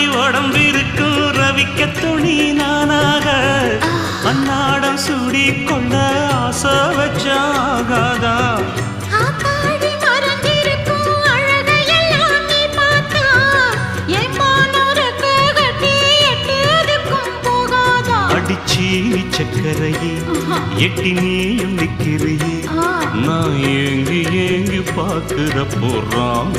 ராசாத்தி உடம்பிருக்கும் ரவிக்க துணி நானாக. அன்னாடம் சூடி கொள்ள ஆசை வச்சாகாதா. கட்டி? அடிச்சி சக்கரையே எட்டி நீயும் நிக்கிறியே. நான் ஏங்கி ஏங்கி பார்க்கிற போறாமி